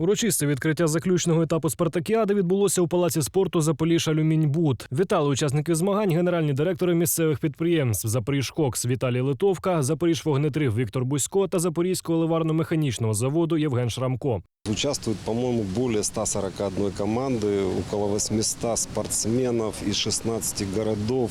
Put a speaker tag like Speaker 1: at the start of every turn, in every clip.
Speaker 1: Урочисте відкриття заключного етапу спартакіади відбулося у палаці спорту Запоріж Алюміньбуд. Вітали учасників змагань генеральні директори місцевих підприємств Запоріж Кокс Віталій Литовка, Запоріж Вогнетрив Віктор Бусько та Запорізького ливарно-механічного заводу Євген Шрамко.
Speaker 2: Участвует, по-моему, более 141 команды, около 800 спортсменов из 16 городов.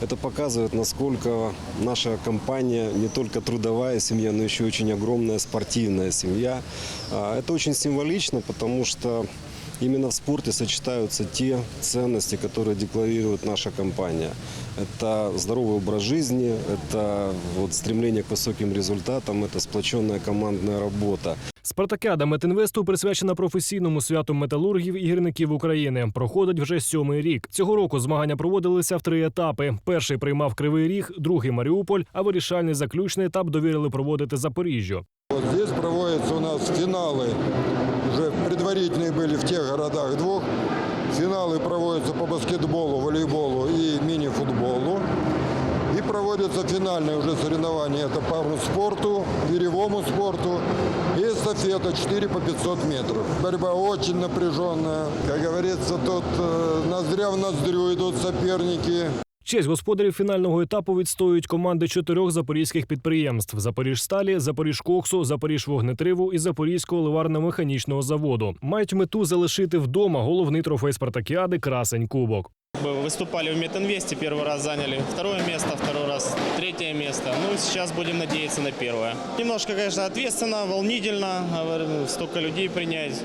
Speaker 2: Это показывает, насколько наша компания не только трудовая семья, но еще очень огромная спортивная семья. А, Это очень символично, потому что именно в спорте сочетаются те ценности, которые декларирует наша компания. Это здоровый образ жизни, это вот стремление к высоким результатам, это сплоченная командная работа.
Speaker 1: Спартакіада Метінвесту присвячена професійному святу металургів і гірників України. Проходить вже сьомий рік. Цього року змагання проводилися в три етапи. Перший приймав Кривий Ріг, другий Маріуполь, а вирішальний заключний етап довірили проводити Запоріжжю.
Speaker 3: Вот здесь проводятся у нас финалы. Уже предварительные были в тех городах двух. Финалы проводятся по баскетболу, волейболу и мини-футболу. И проводятся финальные уже соревнования. Это по спорту, веревому спорту и эстафета 4 по 500 метров. Борьба очень напряженная. Как говорится, тут э, ноздря в ноздрю идут соперники.
Speaker 1: Честь господарів фінального етапу відстоюють команди чотирьох запорізьких підприємств: Запоріжсталі, Запоріжкоксу, Запоріжвогнетриву і Запорізького ливарно-механічного заводу. Мають мету залишити вдома головний трофей спартакіади Красень Кубок.
Speaker 4: Выступали в Метинвесте, первый раз заняли второе место, второй раз третье место. Ну, сейчас будем надеяться на первое. Немножко, конечно, ответственно, волнительно, говорю, столько людей принять.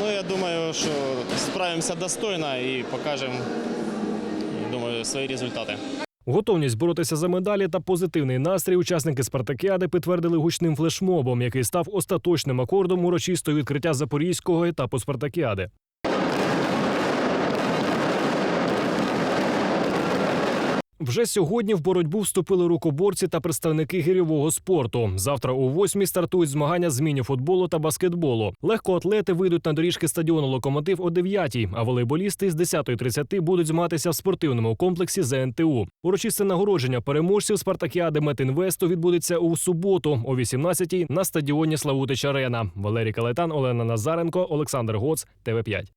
Speaker 4: Но я думаю, что справимся достойно и покажем, думаю, свои результаты.
Speaker 1: Готовність боротися за медалі та позитивний настрій учасники спартакіади підтвердили гучним флешмобом, який став остаточним акордом урочистого відкриття запорізького етапу спартакіади. Вже сьогодні в боротьбу вступили рукоборці та представники гірьового спорту. Завтра о восьмій стартують змагання з міні-футболу та баскетболу. Легкоатлети вийдуть на доріжки стадіону Локомотив о 9, а волейболісти з 10.30 будуть змагатися в спортивному комплексі ЗНТУ. Урочисте нагородження переможців Спартакіади Метінвесту відбудеться у суботу о 18 на стадіоні Славутич Арена. Валерій Калетан, Олена Назаренко, Олександр Гоц, ТВ 5